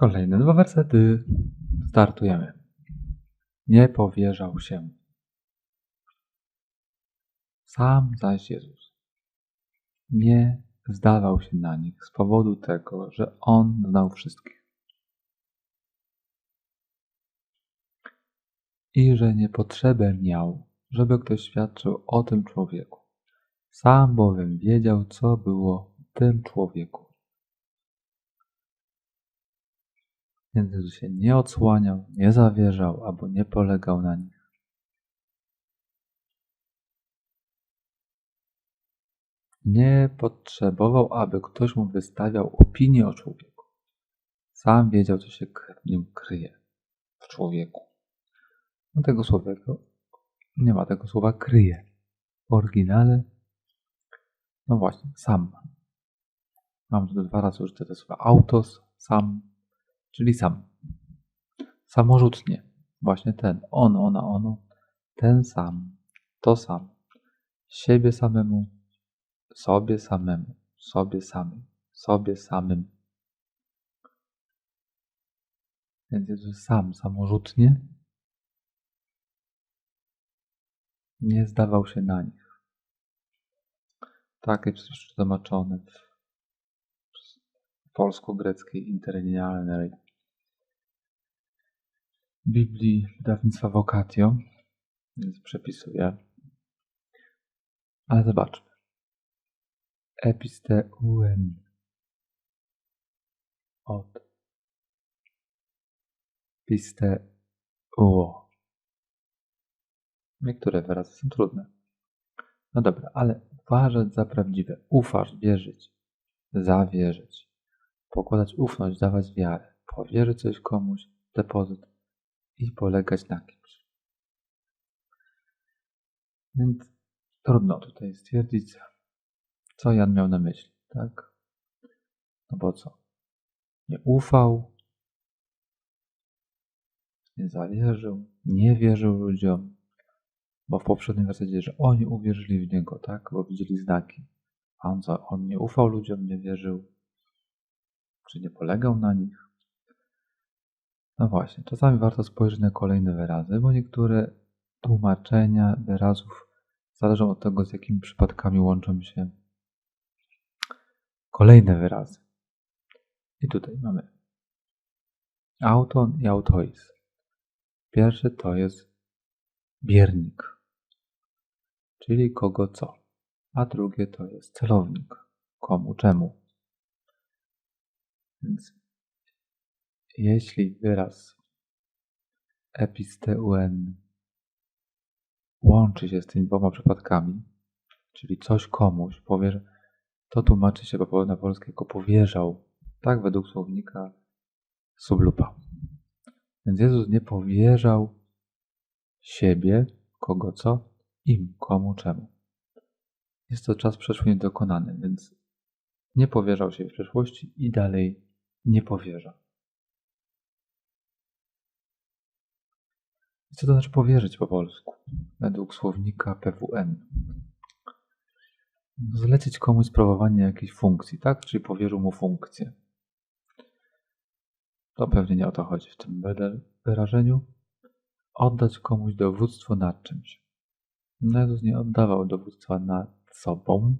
Kolejne dwa wersety. Startujemy. Nie powierzał się. Sam zaś Jezus nie zdawał się na nich z powodu tego, że On znał wszystkich. I że nie potrzebę miał, żeby ktoś świadczył o tym człowieku. Sam bowiem wiedział, co było w tym człowieku. Więc Jezus się nie odsłaniał, nie zawierzał albo nie polegał na nich. Nie potrzebował, aby ktoś mu wystawiał opinię o człowieku. Sam wiedział, co się w nim kryje, w człowieku. No tego słowa nie ma tego słowa kryje. W oryginale, no właśnie, sam. Mam tu dwa razy użyte to słowa autos, sam, czyli sam. Samorzutnie. Właśnie ten, on, ona, ono, ten sam, to sam. Siebie samemu, sobie samemu, sobie samym, sobie samym. Więc Jezus sam, samorzutnie nie zdawał się na nich. Tak jest przetłumaczone w polsko-greckiej interlinealnej Biblii wydawnictwa Vocatio, więc przepisuję. Ale zobaczmy episteuem od pisteuo. Niektóre wyrazy są trudne. No dobra, ale uważać za prawdziwe, ufasz, wierzyć, zawierzyć, pokładać ufność, dawać wiarę, powierzyć coś komuś, depozyt i polegać na kimś. Więc trudno tutaj stwierdzić, co Jan miał na myśli, tak? No bo co? Nie ufał, nie zawierzył, nie wierzył ludziom, bo w poprzednim wersecie, że oni uwierzyli w Niego, tak? Bo widzieli znaki. A on co? On nie ufał ludziom, nie wierzył, czy nie polegał na nich. No właśnie, czasami warto spojrzeć na kolejne wyrazy, bo niektóre tłumaczenia wyrazów zależą od tego, z jakimi przypadkami łączą się Kolejne wyrazy. I tutaj mamy auton i autois. Pierwszy to jest biernik, czyli kogo co, a drugie to jest celownik, komu czemu. Więc jeśli wyraz episteuen łączy się z tymi dwoma przypadkami, czyli coś komuś powie, to tłumaczy się na polskie jako powierzał, tak według słownika sublupa. Więc Jezus nie powierzał siebie, kogo co, im, komu, czemu. Jest to czas przeszły niedokonany, więc nie powierzał się w przeszłości i dalej nie powierza. Co to znaczy powierzyć po polsku? Według słownika PWN zlecić komuś sprawowanie jakiejś funkcji, tak? Czyli powierzył mu funkcję. To pewnie nie o to chodzi w tym wyrażeniu. Oddać komuś dowództwo nad czymś. Jezus nie oddawał dowództwa nad sobą,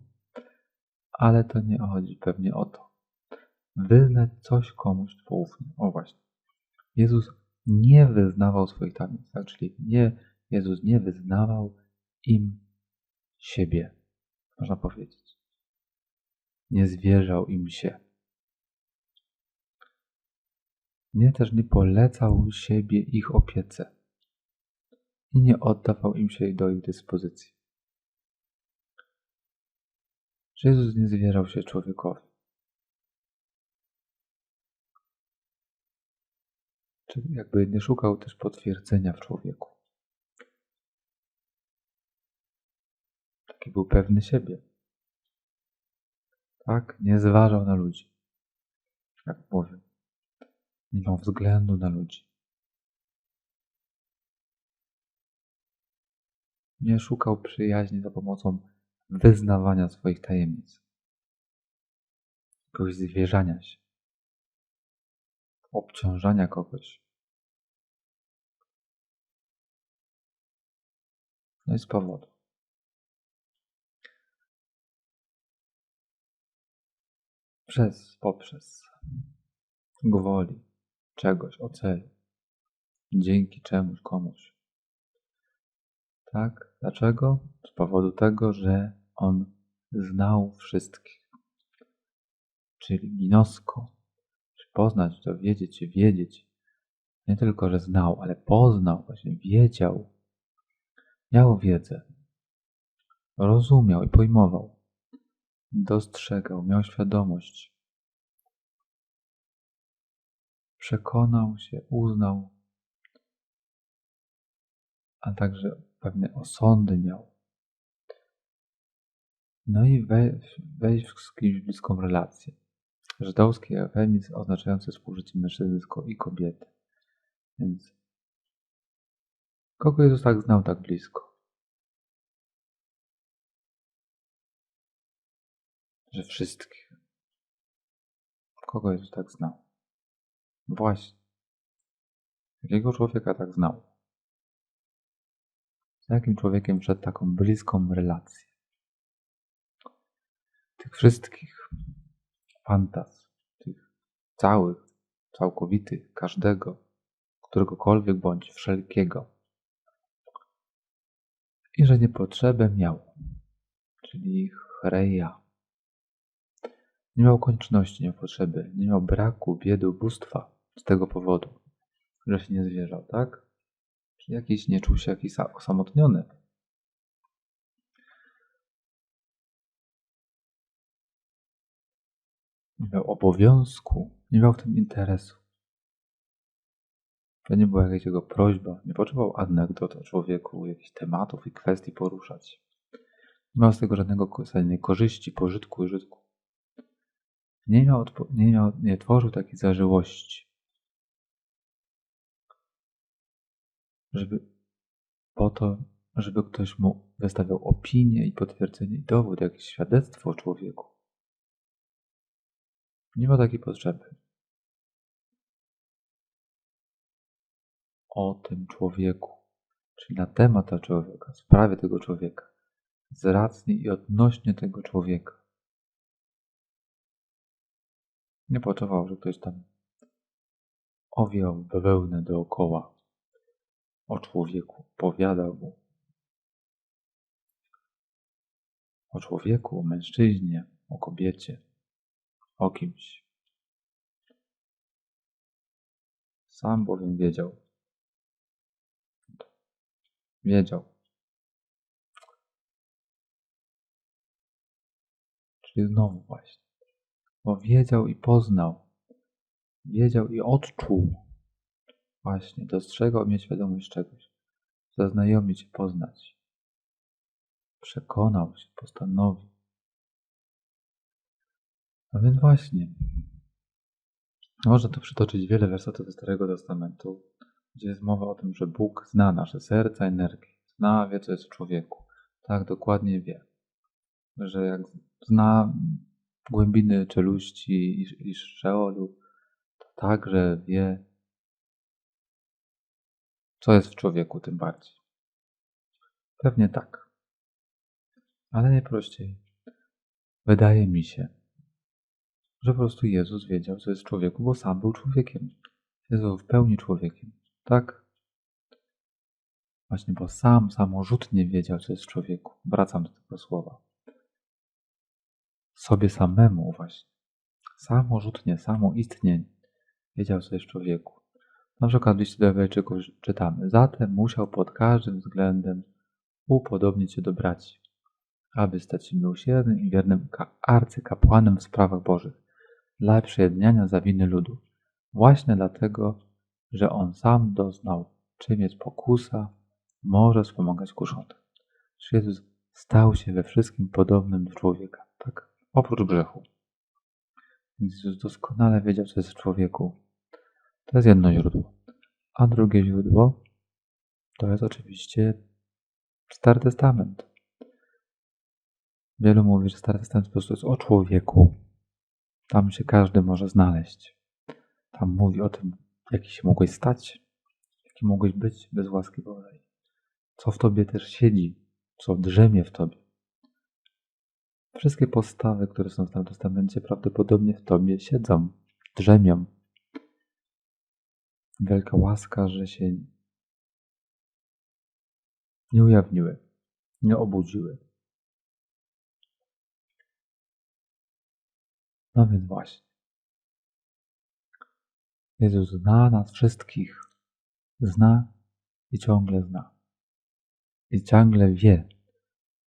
ale to nie chodzi pewnie o to. Wyznać coś komuś poufnie. O właśnie. Jezus nie wyznawał swoich tajemnic, tak? czyli nie, Jezus nie wyznawał im siebie można powiedzieć. Nie zwierzał im się. Nie też nie polecał siebie ich opiece i nie oddawał im się do ich dyspozycji. Jezus nie zwierzał się człowiekowi. Czyli jakby nie szukał też potwierdzenia w człowieku. Taki był pewny siebie. Tak? Nie zważał na ludzi. Jak mówię. Nie miał względu na ludzi. Nie szukał przyjaźni za pomocą wyznawania swoich tajemnic. Jakiegoś zwierzania się. Obciążania kogoś. No i z powodu. Przez, poprzez gwoli czegoś, ocelu, dzięki czemuś, komuś. Tak? Dlaczego? Z powodu tego, że on znał wszystkich. Czyli ginosko, poznać, dowiedzieć się, wiedzieć. Nie tylko, że znał, ale poznał, właśnie wiedział. Miał wiedzę. Rozumiał i pojmował. Dostrzegał, miał świadomość. Przekonał się, uznał, a także pewne osądy miał. No i wejść w kimś bliską relację. Żydowski eufemizm oznaczający współżycie mężczyzny i kobiety. Więc kogo Jezus tak znał tak blisko? Że wszystkich. Kogo Jezus tak znał? Właśnie. Jakiego człowieka tak znał? Z jakim człowiekiem przed taką bliską relację? Tych wszystkich fantaz, tych całych, całkowitych, każdego, któregokolwiek bądź wszelkiego. I że niepotrzebę miał, czyli chreja. Nie miał konieczności, nie miał potrzeby, nie miał braku, biedy, ubóstwa z tego powodu, że się nie zwierzał, tak? Czyli jakiś nie czuł się jakiś osamotniony. Nie miał obowiązku, nie miał w tym interesu. To nie była jakaś jego prośba, nie potrzebował anegdot o człowieku, jakichś tematów i kwestii poruszać. Nie miał z tego żadnego korzyści, pożytku, użytku. Nie, miał, nie, miał, nie tworzył takiej zażyłości, żeby po to, żeby ktoś mu wystawiał opinię i potwierdzenie i dowód, jakieś świadectwo o człowieku. Nie ma takiej potrzeby. O tym człowieku, czyli na temat tego człowieka, sprawie tego człowieka, z racji i odnośnie tego człowieka. Nie potrzebował, że ktoś tam owiał bawełnę dookoła o człowieku, powiadał mu o człowieku, o mężczyźnie, o kobiecie, o kimś. Sam bowiem wiedział. Wiedział. Czyli znowu właśnie. Bo wiedział i poznał. Wiedział i odczuł. Właśnie, dostrzegał mieć świadomość czegoś. Zaznajomić się, poznać. Przekonał się, postanowił. No więc właśnie. Można tu przytoczyć wiele wersetów ze Starego Testamentu, gdzie jest mowa o tym, że Bóg zna nasze serca, energię. Zna, wie, co jest w człowieku. Tak, dokładnie wie. Że jak zna głębiny czeluści i, i szeolu, to także wie, co jest w człowieku tym bardziej. Pewnie tak. Ale najprościej. Wydaje mi się, że po prostu Jezus wiedział, co jest człowieku, bo sam był człowiekiem. Jezus w pełni człowiekiem. Tak? Właśnie, bo sam samorzutnie wiedział, co jest człowieku. Wracam do tego słowa. Sobie samemu właśnie. Samorzutnie, samoistnie wiedział, co jest człowieku. Na przykład w liście do Ewejczyków czytamy. Zatem musiał pod każdym względem upodobnić się do braci, aby stać się miłosiernym i wiernym arcykapłanem w sprawach bożych, dla przejednania za winy ludu. Właśnie dlatego, że on sam doznał, czym jest pokusa, może wspomagać kuszątek. Czy Jezus stał się we wszystkim podobnym do człowieka, tak? Oprócz grzechu. Więc Jezus doskonale wiedział, co jest w człowieku. To jest jedno źródło. A drugie źródło to jest oczywiście Stary Testament. Wielu mówi, że Stary Testament po prostu jest o człowieku, tam się każdy może znaleźć. Tam mówi o tym, jaki się mogłeś stać, jaki mogłeś być bez łaski Bożej. Co w tobie też siedzi, co drzemie w tobie. Wszystkie postawy, które są w Starym Testamencie, prawdopodobnie w tobie siedzą, drzemią. Wielka łaska, że się nie ujawniły, nie obudziły. No więc właśnie. Jezus zna nas wszystkich. Zna i ciągle zna. I ciągle wie,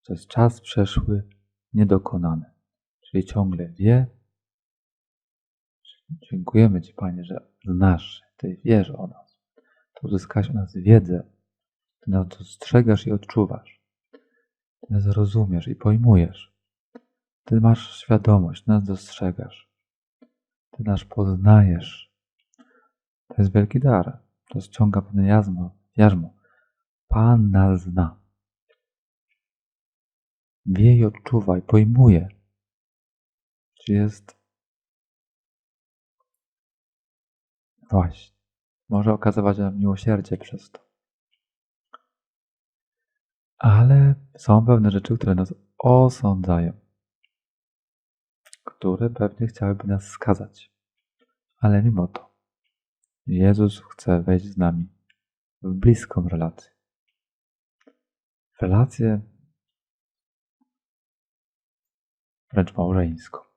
że jest czas przeszły niedokonany. Czyli ciągle wie. Dziękujemy Ci, Panie, że znasz, Ty wiesz o nas. To uzyskałeś o nas wiedzę. Ty nas dostrzegasz i odczuwasz. Ty nas rozumiesz i pojmujesz. Ty masz świadomość, nas dostrzegasz. Ty nas poznajesz. To jest wielki dar. To ściąga pewne jarzmo. jarzmo. Pan nas zna. Wie i odczuwa i pojmuje. Czy jest właśnie. Może okazywać nam miłosierdzie przez to. Ale są pewne rzeczy, które nas osądzają, które pewnie chciałyby nas skazać. Ale mimo to Jezus chce wejść z nami w bliską relację. Relację wręcz małżeńską.